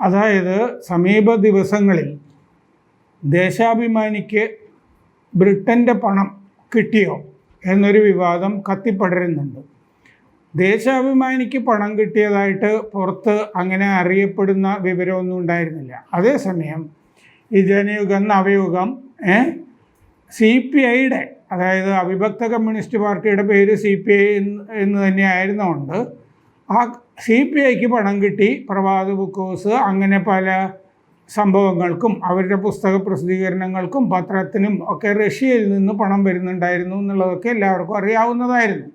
അതായത് സമീപ ദിവസങ്ങളിൽ ദേശാഭിമാനിക്ക് ബ്രിട്ടന്റെ പണം കിട്ടിയോ എന്നൊരു വിവാദം കത്തിപ്പടരുന്നുണ്ട്. ദേശാഭിമാനിക്ക് പണം കിട്ടിയതായിട്ട് പുറത്ത് അങ്ങനെ അറിയപ്പെടുന്ന വിവരമൊന്നും ഉണ്ടായിരുന്നില്ല. അതേസമയം ഈ ജനയുഗം നവയുഗം സി പി ഐയുടെ അതായത് അവിഭക്ത കമ്മ്യൂണിസ്റ്റ് പാർട്ടിയുടെ പേര് സി പി ഐ എന്ന് തന്നെയായിരുന്നുകൊണ്ട് ആ സി പി ഐക്ക് പണം കിട്ടി. പ്രഭാത ബുക്കോസ് അങ്ങനെ പല സംഭവങ്ങൾക്കും അവരുടെ പുസ്തക പ്രസിദ്ധീകരണങ്ങൾക്കും പത്രത്തിനും ഒക്കെ റഷ്യയിൽ നിന്ന് പണം വരുന്നുണ്ടായിരുന്നു എന്നുള്ളതൊക്കെ എല്ലാവർക്കും അറിയാവുന്നതായിരുന്നു.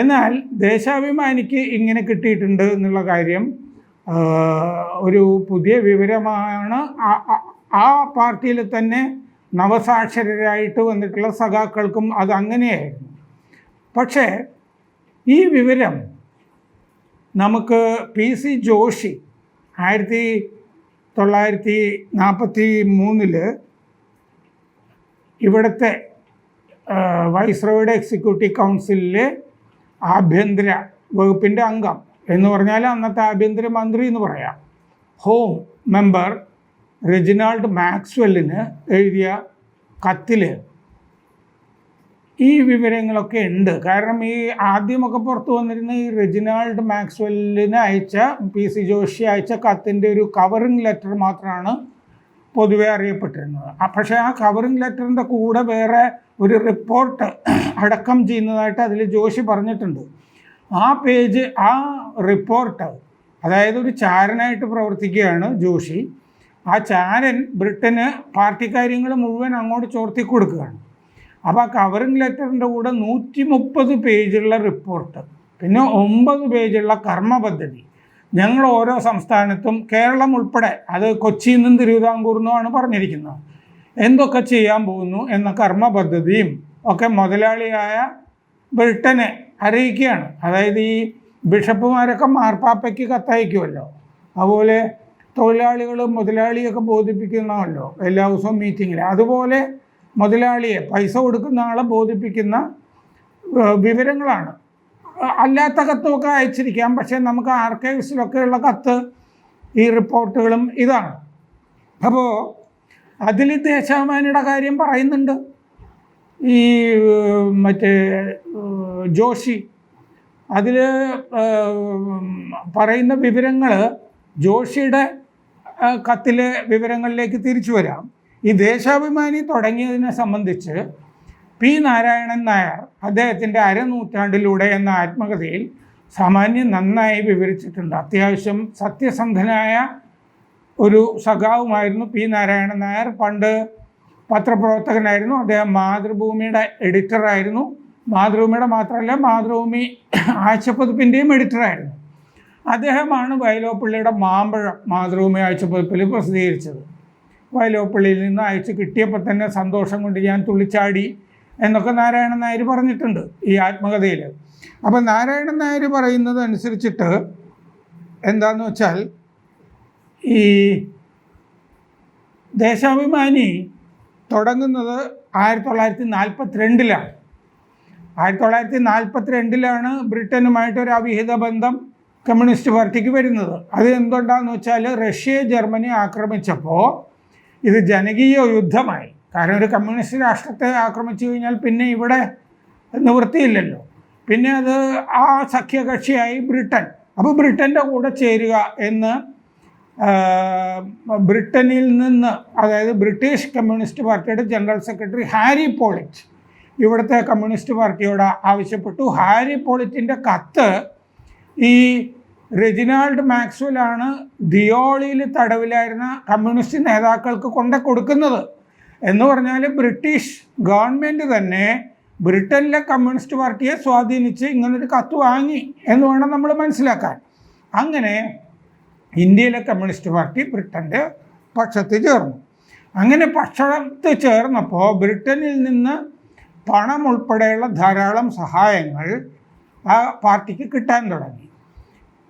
എന്നാൽ ദേശാഭിമാനിക്ക് ഇങ്ങനെ കിട്ടിയിട്ടുണ്ട് എന്നുള്ള കാര്യം ഒരു പുതിയ വിവരമാണ്. ആ- പാർട്ടിയിൽ തന്നെ നവസാക്ഷരരായിട്ട് വന്നിട്ടുള്ള സഖാക്കൾക്കും അത് അങ്ങനെയായിരുന്നു. പക്ഷേ ഈ വിവരം നമുക്ക് പി സി ജോഷി ആയിരത്തി തൊള്ളായിരത്തി നാൽപ്പത്തി മൂന്നിൽ ഇവിടുത്തെ വൈസ്രോയുടെ എക്സിക്യൂട്ടീവ് കൗൺസിലിലെ ആഭ്യന്തര വകുപ്പിന്റെ അംഗം. എന്ന് പറഞ്ഞാൽ അന്നത്തെ ആഭ്യന്തര മന്ത്രി എന്ന് പറയാം. ഹോം മെമ്പർ റെജിനാൾഡ് മാക്സ്വെല്ലിന് എഴുതിയ കത്തിൽ ഈ വിവരങ്ങളൊക്കെ ഉണ്ട്. കാരണം ഈ ആദ്യമൊക്കെ പുറത്തു വന്നിരുന്ന ഈ റെജിനാൾഡ് മാക്സ്വെല്ലിന് അയച്ച പി സി ജോഷി അയച്ച കത്തിന്റെ ഒരു കവറിംഗ് ലെറ്റർ മാത്രമാണ് പൊതുവെ അറിയപ്പെട്ടിരുന്നത്. പക്ഷേ ആ കവറിംഗ് ലെറ്ററിന്റെ കൂടെ വേറെ ഒരു റിപ്പോർട്ട് അടക്കം ചെയ്യുന്നതായിട്ട് അതിൽ ജോഷി പറഞ്ഞിട്ടുണ്ട്. ആ പേജ് ആ റിപ്പോർട്ട് അതായത് ഒരു ചാരനായിട്ട് പ്രവർത്തിക്കുകയാണ് ജോഷി. ആ ചാരൻ ബ്രിട്ടന് പാർട്ടി കാര്യങ്ങൾ മുഴുവൻ അങ്ങോട്ട് ചോർത്തി കൊടുക്കുകയാണ്. അപ്പോൾ ആ കവറിങ് ലെറ്ററിന്റെ കൂടെ നൂറ്റി മുപ്പത് പേജുള്ള റിപ്പോർട്ട് പിന്നെ ഒമ്പത് പേജുള്ള കർമ്മ പദ്ധതി. ഞങ്ങൾ ഓരോ സംസ്ഥാനത്തും കേരളം ഉൾപ്പെടെ അത് കൊച്ചിയിൽ നിന്നും തിരുവിതാംകൂർ നിന്നുമാണ് പറഞ്ഞിരിക്കുന്നത്. എന്തൊക്കെ ചെയ്യാൻ പോകുന്നു എന്ന കർമ്മ പദ്ധതിയും ഒക്കെ മുതലാളിയായ ബ്രിട്ടനെ അറിയിക്കുകയാണ്. അതായത് ഈ ബിഷപ്പുമാരൊക്കെ മാർപ്പാപ്പയ്ക്ക് കത്തയക്കുമല്ലോ അതുപോലെ തൊഴിലാളികൾ മുതലാളിയൊക്കെ ബോധിപ്പിക്കുന്നതല്ലോ എല്ലാ ദിവസവും മീറ്റിങ്ങിൽ അതുപോലെ മുതലാളിയെ പൈസ കൊടുക്കുന്ന ആളെ ബോധിപ്പിക്കുന്ന വിവരങ്ങളാണ്. അല്ലാത്ത കത്തുമൊക്കെ അയച്ചിരിക്കാം. പക്ഷേ നമുക്ക് ആർക്കൈവ്സിലൊക്കെയുള്ള കത്ത് ഈ റിപ്പോർട്ടുകളും ഇതാണ്. അപ്പോൾ അതിൽ ദേശാഭിമാനിയുടെ കാര്യം പറയുന്നുണ്ട്. ഈ മറ്റേ ജോഷി. അതിൽ പറയുന്ന വിവരങ്ങൾ ജോഷിയുടെ കത്തിലെ വിവരങ്ങളിലേക്ക് തിരിച്ചു വരാം. ഈ ദേശാഭിമാനി തുടങ്ങിയതിനെ സംബന്ധിച്ച് പി നാരായണൻ നായർ അദ്ദേഹത്തിന്റെ അരനൂറ്റാണ്ടിലൂടെ എന്ന ആത്മകഥയിൽ സാമാന്യം നന്നായി വിവരിച്ചിട്ടുണ്ട്. അത്യാവശ്യം സത്യസന്ധനായ ഒരു സഖാവുമായിരുന്നു പി നാരായണൻ നായർ. പണ്ട് പത്രപ്രവർത്തകനായിരുന്നു. അദ്ദേഹം മാതൃഭൂമിയുടെ എഡിറ്ററായിരുന്നു. മാതൃഭൂമിയുടെ മാത്രമല്ല മാതൃഭൂമി ആഴ്ചപ്പതിപ്പിന്റെയും എഡിറ്ററായിരുന്നു. അദ്ദേഹമാണ് വയലോപ്പള്ളിയുടെ മാമ്പഴം മാതൃഭൂമി ആഴ്ചപ്പതിപ്പിൽ പ്രസിദ്ധീകരിച്ചത്. വയലോപ്പള്ളിയിൽ നിന്ന് അയച്ച് കിട്ടിയപ്പോൾ തന്നെ സന്തോഷം കൊണ്ട് ഞാൻ തുള്ളിച്ചാടി എന്നൊക്കെ നാരായണൻ നായർ പറഞ്ഞിട്ടുണ്ട് ഈ ആത്മകഥയിൽ. അപ്പം നാരായണൻ നായർ പറയുന്നത് അനുസരിച്ചിട്ട് എന്താന്ന് വെച്ചാൽ ഈ ദേശാഭിമാനി തുടങ്ങുന്നത് ആയിരത്തി തൊള്ളായിരത്തി നാൽപ്പത്തി രണ്ടിലാണ് ആയിരത്തി തൊള്ളായിരത്തി നാൽപ്പത്തി രണ്ടിലാണ് ബ്രിട്ടനുമായിട്ട് ഒരു അവിഹിത ബന്ധം കമ്മ്യൂണിസ്റ്റ് പാർട്ടിക്ക് വരുന്നത്. അത് എന്തുകൊണ്ടാന്ന് വെച്ചാൽ റഷ്യ ജർമ്മനി ആക്രമിച്ചപ്പോൾ ഇത് ജനകീയ യുദ്ധമായി. കാരണം ഒരു കമ്മ്യൂണിസ്റ്റ് രാഷ്ട്രത്തെ ആക്രമിച്ചു കഴിഞ്ഞാൽ പിന്നെ ഇവിടെ നിവൃത്തിയില്ലല്ലോ. പിന്നെ അത് ആ സഖ്യകക്ഷിയായി ബ്രിട്ടൻ. അപ്പോൾ ബ്രിട്ടന്റെ കൂടെ ചേരുക എന്ന് ബ്രിട്ടനിൽ നിന്ന് അതായത് ബ്രിട്ടീഷ് കമ്മ്യൂണിസ്റ്റ് പാർട്ടിയുടെ ജനറൽ സെക്രട്ടറി ഹാരി പോളിറ്റ് ഇവിടുത്തെ കമ്മ്യൂണിസ്റ്റ് പാർട്ടിയോട് ആവശ്യപ്പെട്ടു. ഹാരി പോളിറ്റിന്റെ കത്ത് ഈ റെജിനാൾഡ് മാക്സ്വൽ ആണ് ദിയോളിയിൽ തടവിലായിരുന്ന കമ്മ്യൂണിസ്റ്റ് നേതാക്കൾക്ക് കൊണ്ട കൊടുക്കുന്നത്. എന്ന് പറഞ്ഞാൽ ബ്രിട്ടീഷ് ഗവൺമെന്റ് തന്നെ ബ്രിട്ടനിലെ കമ്മ്യൂണിസ്റ്റ് പാർട്ടിയെ സ്വാധീനിച്ച് ഇങ്ങനൊരു കത്ത് വാങ്ങി എന്ന് വേണം നമ്മൾ മനസ്സിലാക്കാൻ. അങ്ങനെ ഇന്ത്യയിലെ കമ്മ്യൂണിസ്റ്റ് പാർട്ടി ബ്രിട്ടന്റെ പക്ഷത്ത് ചേർന്നു. അങ്ങനെ പക്ഷത്ത് ചേർന്നപ്പോൾ ബ്രിട്ടനിൽ നിന്ന് പണം ഉൾപ്പെടെയുള്ള ധാരാളം സഹായങ്ങൾ ആ പാർട്ടിക്ക് കിട്ടാൻ തുടങ്ങി.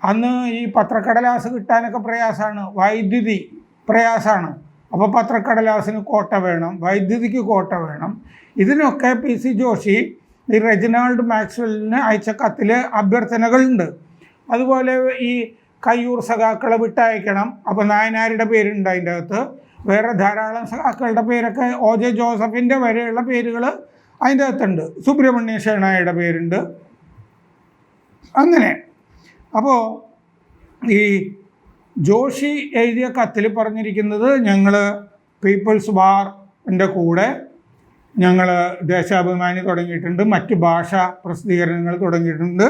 അന്ന് ഈ പത്രക്കടലാസ് കിട്ടാനൊക്കെ പ്രയാസമാണ്. വൈദ്യുതി പ്രയാസമാണ്. അപ്പോൾ പത്രക്കടലാസിന് കോട്ട വേണം വൈദ്യുതിക്ക് കോട്ട വേണം. ഇതിനൊക്കെ പി സി ജോഷി ഈ റെജിനാൾഡ് മാക്സ്വെല്ലിന് അയച്ച കത്തിൽ അഭ്യർത്ഥനകളുണ്ട്. അതുപോലെ ഈ കയ്യൂർ സഖാക്കളെ വിട്ടയക്കണം. അപ്പോൾ നായനാരുടെ പേരുണ്ട് അതിന്റെ അകത്ത്. വേറെ ധാരാളം സഖാക്കളുടെ പേരൊക്കെ ഒ ജെ ജോസഫിന്റെ വരെയുള്ള പേരുകൾ അതിന്റെ അകത്തുണ്ട്. സുബ്രഹ്മണ്യ ഷേണായുടെ പേരുണ്ട്. അങ്ങനെ. അപ്പോൾ ഈ ജോഷി എഴുതിയ കത്തിൽ പറഞ്ഞിരിക്കുന്നത് ഞങ്ങൾ പീപ്പിൾസ് വാറിന്റെ കൂടെ ഞങ്ങൾ ദേശാഭിമാനി തുടങ്ങിയിട്ടുണ്ട് മറ്റ് ഭാഷ പ്രസിദ്ധീകരണങ്ങൾ തുടങ്ങിയിട്ടുണ്ട്.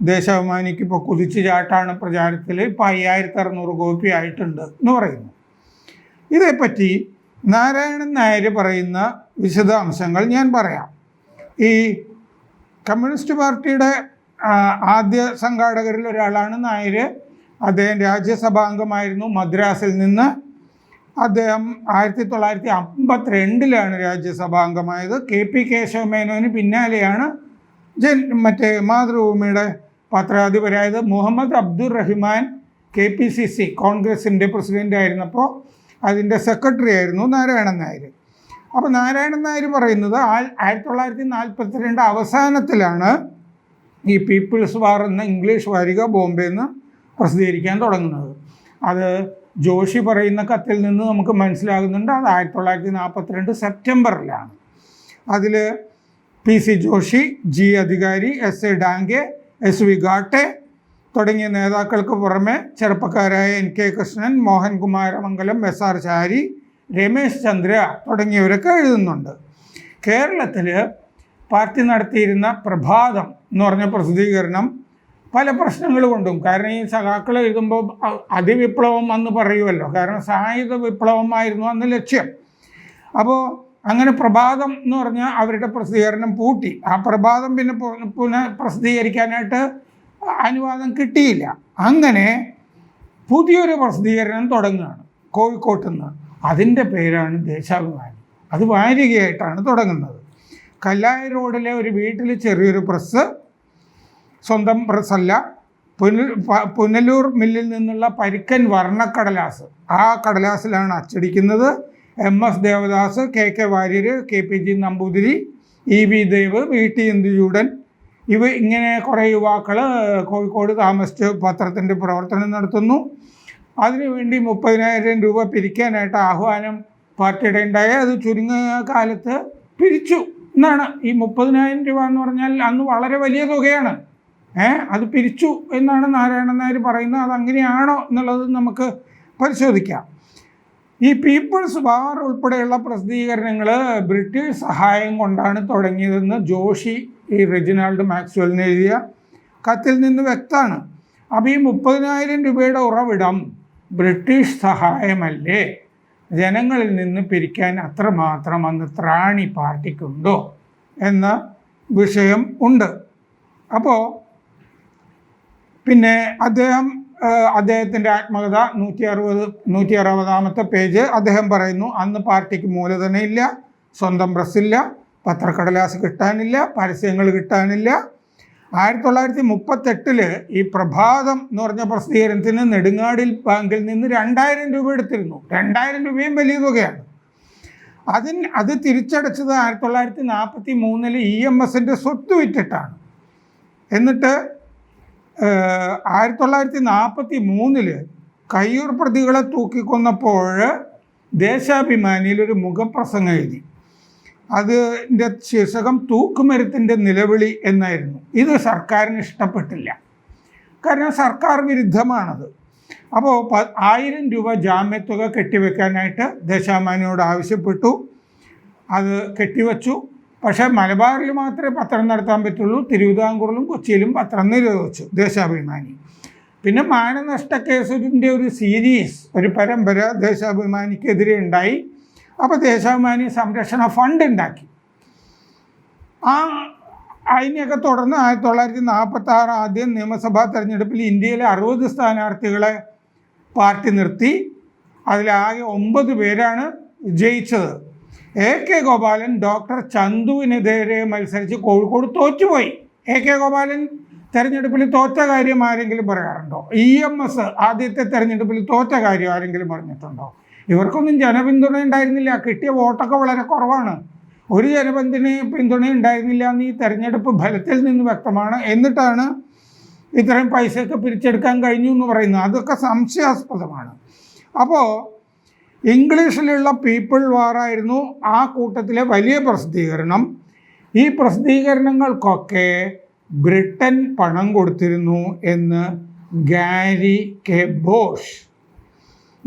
ദേശാഭിമാനിക്ക് ഇപ്പോൾ കുതിച്ചു ചാട്ടാണ് പ്രചാരത്തിൽ ഇപ്പോൾ അയ്യായിരത്തി അറുന്നൂറ് കോപ്പി ആയിട്ടുണ്ട് എന്ന് പറയുന്നു. ഇതേപ്പറ്റി നാരായണൻ നായർ പറയുന്ന വിശദാംശങ്ങൾ ഞാൻ പറയാം. ഈ കമ്മ്യൂണിസ്റ്റ് പാർട്ടിയുടെ ആദ്യ സംഘാടകരിൽ ഒരാളാണ് നായർ അദ്ദേഹം രാജ്യസഭാംഗമായിരുന്നു മദ്രാസിൽ നിന്ന്. അദ്ദേഹം ആയിരത്തി തൊള്ളായിരത്തി അമ്പത്തിരണ്ടിലാണ് രാജ്യസഭാംഗമായത്. കെ പി കേശവമേനോന് പിന്നാലെയാണ് ജൻ മറ്റേ മാതൃഭൂമിയുടെ പത്രാധിപരായത് Muhammad Abdur Rahman K P C C കോൺഗ്രസിന്റെ പ്രസിഡന്റ് ആയിരുന്നപ്പോൾ അതിന്റെ സെക്രട്ടറി ആയിരുന്നു നാരായണൻ നായർ അപ്പോൾ നാരായണൻ നായർ പറയുന്നത് ആയിരത്തി തൊള്ളായിരത്തി നാൽപ്പത്തിരണ്ട് അവസാനത്തിലാണ് ഈ പീപ്പിൾസ് വാർ എന്ന ഇംഗ്ലീഷ് വാരിക ബോംബെ നിന്ന് പ്രസിദ്ധീകരിക്കാൻ തുടങ്ങുന്നത്. അത് ജോഷി പറയുന്ന കത്തിൽ നിന്ന് നമുക്ക് മനസ്സിലാകുന്നുണ്ട്. അത് ആയിരത്തി തൊള്ളായിരത്തി നാൽപ്പത്തിരണ്ട് സെപ്റ്റംബറിലാണ്. അതിൽ P C Joshi G Adhikari S A Dange S V Ghate തുടങ്ങിയ നേതാക്കൾക്ക് പുറമെ ചെറുപ്പക്കാരായ N K Krishnan Mohan Kumaramangalam S R Chari Ramesh Chandra തുടങ്ങിയവരൊക്കെ എഴുതുന്നുണ്ട്. കേരളത്തിൽ പാർട്ടി നടത്തിയിരുന്ന പ്രഭാതം എന്ന് പറഞ്ഞ പ്രസിദ്ധീകരണം പല പ്രശ്നങ്ങൾ കൊണ്ടും കാരണം ഈ സഖാക്കൾ എഴുതുമ്പോൾ അതിവിപ്ലവം എന്ന് പറയുമല്ലോ കാരണം സായുധ വിപ്ലവമായിരുന്നു അന്ന് ലക്ഷ്യം. അപ്പോൾ അങ്ങനെ പ്രഭാതം എന്ന് പറഞ്ഞാൽ അവരുടെ പ്രസിദ്ധീകരണം പൂട്ടി. ആ പ്രഭാതം പിന്നെ പുനഃ പ്രസിദ്ധീകരിക്കാനായിട്ട് അനുവാദം കിട്ടിയില്ല. അങ്ങനെ പുതിയൊരു പ്രസിദ്ധീകരണം തുടങ്ങുകയാണ് കോഴിക്കോട്ട് നിന്ന്. അതിന്റെ പേരാണ് ദേശാഭിമാനി. അത് വാരികയായിട്ടാണ് തുടങ്ങുന്നത്. കല്ലായി റോഡിലെ ഒരു വീട്ടിൽ ചെറിയൊരു പ്രസ് സ്വന്തം പ്രസല്ല. പുനലൂർ മില്ലിൽ നിന്നുള്ള പരിക്കൻ വർണക്കടലാസ്. ആ കടലാസിലാണ് അച്ചടിക്കുന്നത്. M S Devadas K K Warrier K P G Namboothiri E V Dev V T Induchoodan. ഇവ ഇങ്ങനെ കുറേ യുവാക്കൾ കോഴിക്കോട് താമസിച്ച് പത്രത്തിന്റെ പ്രവർത്തനം നടത്തുന്നു. അതിനുവേണ്ടി മുപ്പതിനായിരം രൂപ പിരിക്കാനായിട്ട് ആഹ്വാനം പാർട്ടിയുടെ ഉണ്ടായ അത് ചുരുങ്ങിയ കാലത്ത് പിരിച്ചു എന്നാണ്. ഈ മുപ്പതിനായിരം രൂപ എന്ന് പറഞ്ഞാൽ അന്ന് വളരെ വലിയ തുകയാണ്. അത് പിരിച്ചു എന്നാണ് നാരായണൻ നായർ പറയുന്നത്. അത് അങ്ങനെയാണോ എന്നുള്ളത് നമുക്ക് പരിശോധിക്കാം. ഈ പീപ്പിൾസ് വാർ ഉൾപ്പെടെയുള്ള പ്രസിദ്ധീകരണങ്ങൾ ബ്രിട്ടീഷ് സഹായം കൊണ്ടാണ് തുടങ്ങിയതെന്ന് ജോഷി ഈ റെജിനാൾഡ് മാക്സ്വെല്ലിന് എഴുതിയ കത്തിൽ നിന്ന് വ്യക്തമാണ്. അപ്പോൾ ഈ മുപ്പതിനായിരം രൂപയുടെ ഉറവിടം ബ്രിട്ടീഷ് സഹായമല്ലേ? ജനങ്ങളിൽ നിന്ന് പിരിക്കാൻ അത്രമാത്രം അന്ന് ത്രാണി പാർട്ടിക്കുണ്ടോ? എന്ന വിഷയം ഉണ്ട്. അപ്പോൾ പിന്നെ അദ്ദേഹം അദ്ദേഹത്തിന്റെ ആത്മകഥ നൂറ്റി അറുപത് നൂറ്റി അറുപതാമത്തെ പേജ് അദ്ദേഹം പറയുന്നു അന്ന് പാർട്ടിക്ക് മൂലധനം ഇല്ല സ്വന്തം പ്രസ്സില്ല പത്രക്കടലാസ് കിട്ടാനില്ല പരസ്യങ്ങൾ കിട്ടാനില്ല. ആയിരത്തി തൊള്ളായിരത്തി മുപ്പത്തെട്ടിൽ ഈ പ്രഭാതം എന്ന് പറഞ്ഞ പ്രസിദ്ധീകരണത്തിന് നെടുങ്ങാടിൽ ബാങ്കിൽ നിന്ന് രണ്ടായിരം രൂപ എടുത്തിരുന്നു. രണ്ടായിരം രൂപയും വലിയ തുകയാണ്. അതിന് അത് തിരിച്ചടച്ചത് ആയിരത്തി തൊള്ളായിരത്തി നാൽപ്പത്തി മൂന്നിൽ ഇ എം എസിന്റെ സ്വത്ത് വിറ്റിട്ടാണ്. എന്നിട്ട് ആയിരത്തി തൊള്ളായിരത്തി നാൽപ്പത്തി മൂന്നിൽ കയ്യൂർ പ്രതികളെ തൂക്കിക്കൊന്നപ്പോൾ ദേശാഭിമാനിയിൽ ഒരു മുഖപ്രസംഗം എഴുതി. അതിന്റെ ശീർഷകം തൂക്കുമരത്തിന്റെ നിലവിളി എന്നായിരുന്നു. ഇത് സർക്കാരിന് ഇഷ്ടപ്പെട്ടില്ല. കാരണം സർക്കാർ വിരുദ്ധമാണത്. അപ്പോൾ പ ആയിരം രൂപ ജാമ്യത്തുക കെട്ടിവെക്കാനായിട്ട് ദേശാഭിമാനിയോട് ആവശ്യപ്പെട്ടു. അത് കെട്ടിവെച്ചു. പക്ഷേ മലബാറിൽ മാത്രമേ പത്രം നടത്താൻ പറ്റുള്ളൂ. തിരുവിതാംകൂറിലും കൊച്ചിയിലും പത്രം നിരോധിച്ചു ദേശാഭിമാനി. പിന്നെ മാനനഷ്ട കേസിന്റെ ഒരു സീരീസ് ഒരു പരമ്പര ദേശാഭിമാനിക്കെതിരെ ഉണ്ടായി. അപ്പോൾ ദേശാഭിമാനി സംരക്ഷണ ഫണ്ട് ഉണ്ടാക്കി. ആ അതിനെയൊക്കെ തുടർന്ന് ആയിരത്തി തൊള്ളായിരത്തി നാൽപ്പത്തി ആറ് ആദ്യം നിയമസഭാ തെരഞ്ഞെടുപ്പിൽ ഇന്ത്യയിലെ അറുപത് സ്ഥാനാർത്ഥികളെ പാർട്ടി നിർത്തി. അതിലാകെ ഒമ്പത് പേരാണ് ജയിച്ചത്. എ കെ ഗോപാലൻ ഡോക്ടർ ചന്തുവിനെതിരെ മത്സരിച്ച് കോഴിക്കോട് തോറ്റുപോയി. എ കെ ഗോപാലൻ തെരഞ്ഞെടുപ്പിൽ തോറ്റ കാര്യം ആരെങ്കിലും പറയാറുണ്ടോ? ഇ എം എസ് ആദ്യത്തെ തെരഞ്ഞെടുപ്പിൽ തോറ്റ കാര്യം ആരെങ്കിലും പറഞ്ഞിട്ടുണ്ടോ? ഇവർക്കൊന്നും ജനപിന്തുണ ഉണ്ടായിരുന്നില്ല. കിട്ടിയ വോട്ടൊക്കെ വളരെ കുറവാണ്. ഒരു ജനബന്ധിന് പിന്തുണ ഉണ്ടായിരുന്നില്ല എന്ന് ഈ തെരഞ്ഞെടുപ്പ് ഫലത്തിൽ നിന്ന് വ്യക്തമാണ്. എന്നിട്ടാണ് ഇത്രയും പൈസയൊക്കെ പിരിച്ചെടുക്കാൻ കഴിഞ്ഞു എന്ന് പറയുന്നത്. അതൊക്കെ സംശയാസ്പദമാണ്. അപ്പോൾ ഇംഗ്ലീഷിലുള്ള പീപ്പിൾ വാറായിരുന്നു ആ കൂട്ടത്തിലെ വലിയ പ്രസിദ്ധീകരണം. ഈ പ്രസിദ്ധീകരണങ്ങൾക്കൊക്കെ ബ്രിട്ടൻ പണം കൊടുത്തിരുന്നു എന്ന് Gary K Busch.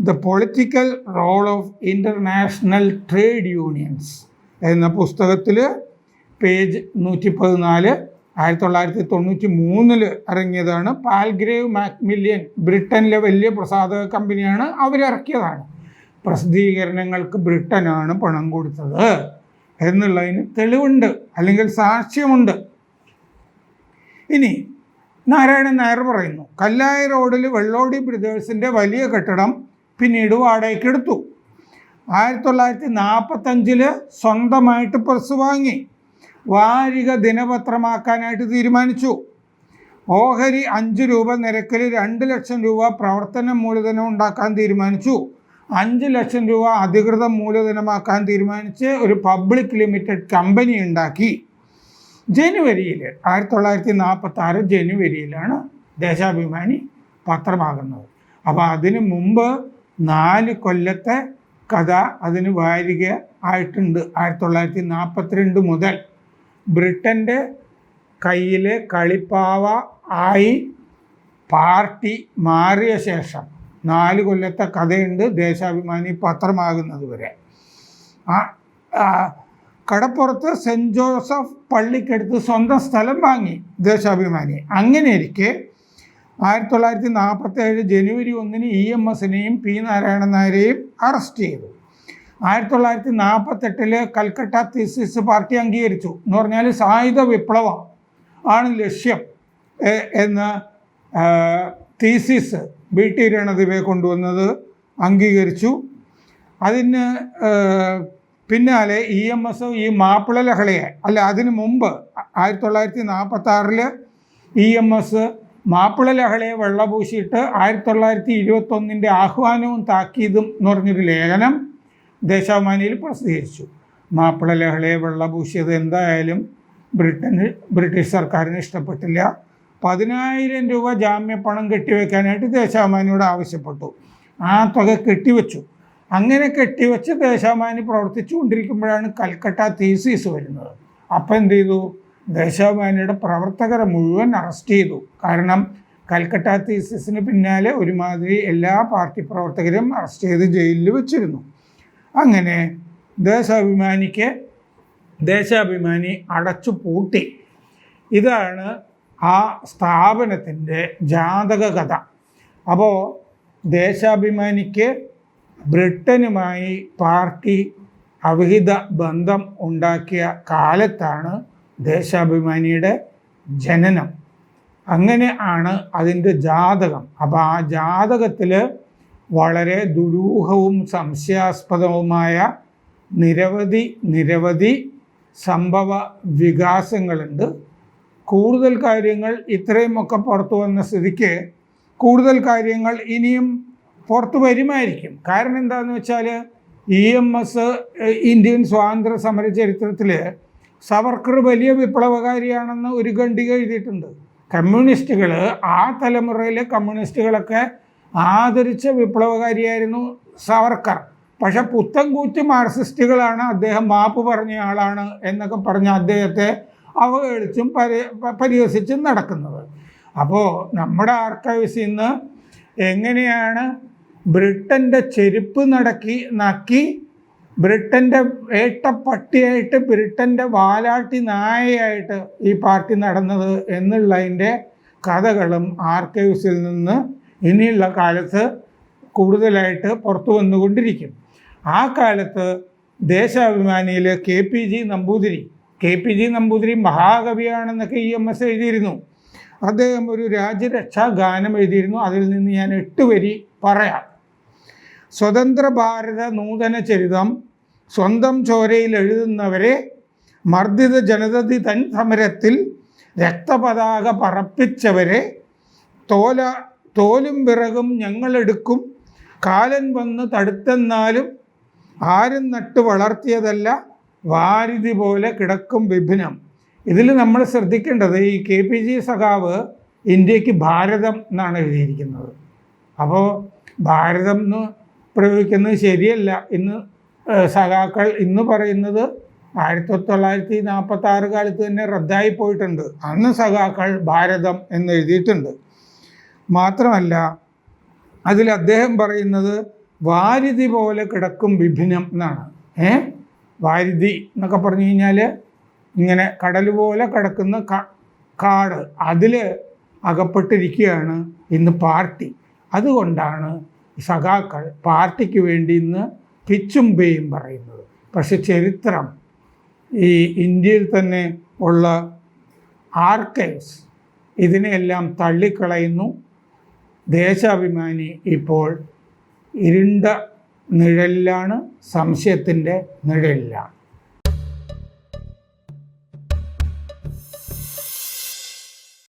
The political role of international trade unions എന്ന പുസ്തകത്തിൽ പേജ് നൂറ്റി പതിനാല് ആയിരത്തി തൊള്ളായിരത്തി തൊണ്ണൂറ്റി മൂന്നിൽ ഇറങ്ങിയതാണ്. പാൽഗ്രേവ് മാക്മില്യൻ ബ്രിട്ടനിലെ വലിയ പ്രസാധക കമ്പനിയാണ് അവരിറക്കിയതാണ്. പ്രസിദ്ധീകരണങ്ങൾക്ക് ബ്രിട്ടനാണ് പണം കൊടുത്തത് എന്നുള്ളതിന് തെളിവുണ്ട് അല്ലെങ്കിൽ സാക്ഷ്യമുണ്ട്. ഇനി നാരായണൻ നായർ പറയുന്നു കല്ലായ റോഡിൽ വെള്ളോടി ബ്രദേഴ്സിന്റെ വലിയ കെട്ടിടം പിന്നീട് വാടകയ്ക്ക് എടുത്തു. ആയിരത്തി തൊള്ളായിരത്തി നാൽപ്പത്തഞ്ചിൽ സ്വന്തമായിട്ട് പ്രസ് വാങ്ങി. വാരിക ദിനപത്രമാക്കാനായിട്ട് തീരുമാനിച്ചു. ഓഹരി അഞ്ച് രൂപ നിരക്കിൽ രണ്ട് ലക്ഷം രൂപ പ്രവർത്തന മൂലധനം ഉണ്ടാക്കാൻ തീരുമാനിച്ചു. അഞ്ച് ലക്ഷം രൂപ അധികൃത മൂലധനമാക്കാൻ തീരുമാനിച്ച് ഒരു പബ്ലിക് ലിമിറ്റഡ് കമ്പനി ഉണ്ടാക്കി. ജനുവരിയിൽ ആയിരത്തി തൊള്ളായിരത്തി നാൽപ്പത്തി ആറ് ജനുവരിയിലാണ് ദേശാഭിമാനി പത്രമാകുന്നത്. അപ്പോൾ അതിന് മുമ്പ് നാല് കൊല്ലത്തെ കഥ അതിന് വാരിക ആയിട്ടുണ്ട്. ആയിരത്തി തൊള്ളായിരത്തി നാൽപ്പത്തിരണ്ട് മുതൽ ബ്രിട്ടന്റെ കയ്യിൽ കളിപ്പാവ ആയി പാർട്ടി മാറിയ ശേഷം നാല് കൊല്ലത്തെ കഥയുണ്ട് ദേശാഭിമാനി പത്രമാകുന്നത് വരെ. ആ കടപ്പുറത്ത് സെന്റ് ജോസഫ് പള്ളിക്കടുത്ത് സ്വന്തം സ്ഥലം വാങ്ങി ദേശാഭിമാനി. അങ്ങനെ ഇരിക്കെ ആയിരത്തി തൊള്ളായിരത്തി നാൽപ്പത്തി ഏഴ് ജനുവരി ഒന്നിന് ഇ എം എസിനെയും പി നാരായണൻ നായരെയും അറസ്റ്റ് ചെയ്തു. ആയിരത്തി തൊള്ളായിരത്തി നാൽപ്പത്തെട്ടിൽ കൽക്കട്ട തീസിസ് പാർട്ടി അംഗീകരിച്ചു. എന്ന് പറഞ്ഞാൽ സായുധ വിപ്ലവം ആണ് ലക്ഷ്യം എന്ന് തീസിസ് ബി ടി രണദിവെ കൊണ്ടുവന്നത്. അംഗീകരിച്ചു. അതിന് പിന്നാലെ ഇ എം എസ് ഈ മാപ്പിള ലഹളയെ അല്ല അതിനു മുമ്പ് ആയിരത്തി തൊള്ളായിരത്തി നാൽപ്പത്തി ആറിൽ ഇ എം എസ് മാപ്പിള ലഹളയെ വെള്ളപൂശിയിട്ട് ആയിരത്തി തൊള്ളായിരത്തി ഇരുപത്തൊന്നിന്റെ ആഹ്വാനവും താക്കീതും എന്ന് പറഞ്ഞൊരു ലേഖനം ദേശാഭിമാനിയിൽ പ്രസിദ്ധീകരിച്ചു. മാപ്പിള ലഹളയെ വെള്ളപൂശിയത് എന്തായാലും ബ്രിട്ടന് ബ്രിട്ടീഷ് സർക്കാരിന് ഇഷ്ടപ്പെട്ടില്ല. പതിനായിരം രൂപ ജാമ്യപ്പണം കെട്ടിവെക്കാനായിട്ട് ദേശാഭിമാനിയോട് ആവശ്യപ്പെട്ടു. ആ തുക കെട്ടിവെച്ചു. അങ്ങനെ കെട്ടിവെച്ച് ദേശാഭിമാനി പ്രവർത്തിച്ചുകൊണ്ടിരിക്കുമ്പോഴാണ് കൽക്കട്ട തീസീസ് വരുന്നത്. അപ്പം എന്ത് ചെയ്തു? ദേശാഭിമാനിയുടെ പ്രവർത്തകരെ മുഴുവൻ അറസ്റ്റ് ചെയ്തു. കാരണം കൽക്കട്ട തീസീസിന് പിന്നാലെ ഒരുമാതിരി എല്ലാ പാർട്ടി പ്രവർത്തകരും അറസ്റ്റ് ചെയ്ത് ജയിലിൽ വെച്ചിരുന്നു. അങ്ങനെ ദേശാഭിമാനിക്ക് ദേശാഭിമാനി അടച്ചു പൂട്ടി ഇതാണ് ആ സ്ഥാപനത്തിന്റെ ജാതക കഥ അപ്പോൾ ദേശാഭിമാനിക്ക് ബ്രിട്ടനുമായി പാർട്ടി അവിഹിത ബന്ധം ഉണ്ടാക്കിയ കാലത്താണ് ദേശാഭിമാനിയുടെ ജനനം. അങ്ങനെ ആണ് അതിന്റെ ജാതകം. അപ്പോൾ ആ ജാതകത്തിൽ വളരെ ദുരൂഹവും സംശയാസ്പദവുമായ നിരവധി നിരവധി സംഭവ വികാസങ്ങളുണ്ട്. കൂടുതൽ കാര്യങ്ങൾ ഇത്രയുമൊക്കെ പുറത്തു വന്ന സ്ഥിതിക്ക് കൂടുതൽ കാര്യങ്ങൾ ഇനിയും പുറത്തു വരുമായിരിക്കും. കാരണം എന്താണെന്ന് വെച്ചാൽ ഇ എം എസ് ഇന്ത്യൻ സ്വാതന്ത്ര്യ സമര ചരിത്രത്തിൽ സവർക്കർ വലിയ വിപ്ലവകാരിയാണെന്ന് ഒരു ഖണ്ഡിക എഴുതിയിട്ടുണ്ട്. കമ്മ്യൂണിസ്റ്റുകൾ ആ തലമുറയിലെ കമ്മ്യൂണിസ്റ്റുകളൊക്കെ ആദരിച്ച വിപ്ലവകാരിയായിരുന്നു സവർക്കർ. പക്ഷെ പുത്തൻകൂറ്റ് മാർക്സിസ്റ്റുകളാണ് അദ്ദേഹം മാപ്പ് പറഞ്ഞ ആളാണ് എന്നൊക്കെ പറഞ്ഞ അദ്ദേഹത്തെ അവഹേളിച്ചും പരി പരിഹസിച്ചും നടക്കുന്നത്. അപ്പോൾ നമ്മുടെ ആർക്കൈവ്സിൽ നിന്ന് എങ്ങനെയാണ് ബ്രിട്ടന്റെ ചെരുപ്പ് നടക്കി നക്കി ബ്രിട്ടന്റെ ഏട്ടപ്പട്ടിയായിട്ട് ബ്രിട്ടന്റെ വാലാട്ടി നായയായിട്ട് ഈ പാർട്ടി നടന്നത് എന്നുള്ളതിന്റെ കഥകളും ആർക്കൈവ്സിൽ നിന്ന് ഇനിയുള്ള കാലത്ത് കൂടുതലായിട്ട് പുറത്തു വന്നുകൊണ്ടിരിക്കും. ആ കാലത്ത് ദേശാഭിമാനിയിൽ K P G Namboothiri K P G Namboothiri മഹാകവിയാണെന്നൊക്കെ E M S എഴുതിയിരുന്നു. അദ്ദേഹം ഒരു രാജ്യരക്ഷാ ഗാനം എഴുതിയിരുന്നു. അതിൽ നിന്ന് ഞാൻ എട്ട് വരി പറയാം. സ്വതന്ത്ര ഭാരത നൂതന ചരിതം സ്വന്തം ചോരയിൽ എഴുതുന്നവരെ മർദ്ദിത ജനതതി തൻ സമരത്തിൽ രക്തപതാക പറപ്പിച്ചവരെ തോല തോലും വിറകും ഞങ്ങളെടുക്കും കാലൻ വന്ന് തടുത്തെന്നാലും ആരും നട്ട് വളർത്തിയതല്ല വാരിധി പോലെ കിടക്കും വിഭിനം. ഇതിൽ നമ്മൾ ശ്രദ്ധിക്കേണ്ടത് ഈ കെ പി ജി സഖാവ് ഇന്ത്യയ്ക്ക് ഭാരതം എന്നാണ് എഴുതിയിരിക്കുന്നത്. അപ്പോൾ ഭാരതം എന്ന് പ്രയോഗിക്കുന്നത് ശരിയല്ല ഇന്ന് ഏഹ്, സഖാക്കൾ ഇന്ന് പറയുന്നത് ആയിരത്തി തൊള്ളായിരത്തി നാൽപ്പത്തി ആറ് കാലത്ത് തന്നെ റദ്ദായി പോയിട്ടുണ്ട്. അന്ന് സഖാക്കൾ ഭാരതം എന്ന് എഴുതിയിട്ടുണ്ട്. മാത്രമല്ല അതിൽ അദ്ദേഹം പറയുന്നത് വാരിധി പോലെ കിടക്കും വിഭിന്നം എന്നാണ്. ഏ? വാരിധി എന്നൊക്കെ പറഞ്ഞു കഴിഞ്ഞാൽ ഇങ്ങനെ കടൽ പോലെ കിടക്കുന്ന കാട് അതിൽ അകപ്പെട്ടിരിക്കുകയാണ് ഇന്ന് പാർട്ടി. അതുകൊണ്ടാണ് സഖാക്കൾ പാർട്ടിക്ക് വേണ്ടി ഇന്ന് പിച്ചും പേയും പറയുന്നത്. പക്ഷെ ചരിത്രം ഈ ഇന്ത്യയിൽ തന്നെ ഉള്ള ആർക്കൈവ്സ് ഇതിനെയെല്ലാം തള്ളിക്കളയുന്നു. ദേശാഭിമാനി ഇപ്പോൾ ഇരുണ്ട നിഴലിലാണ് സംശയത്തിന്റെ നിഴലിലാണ്.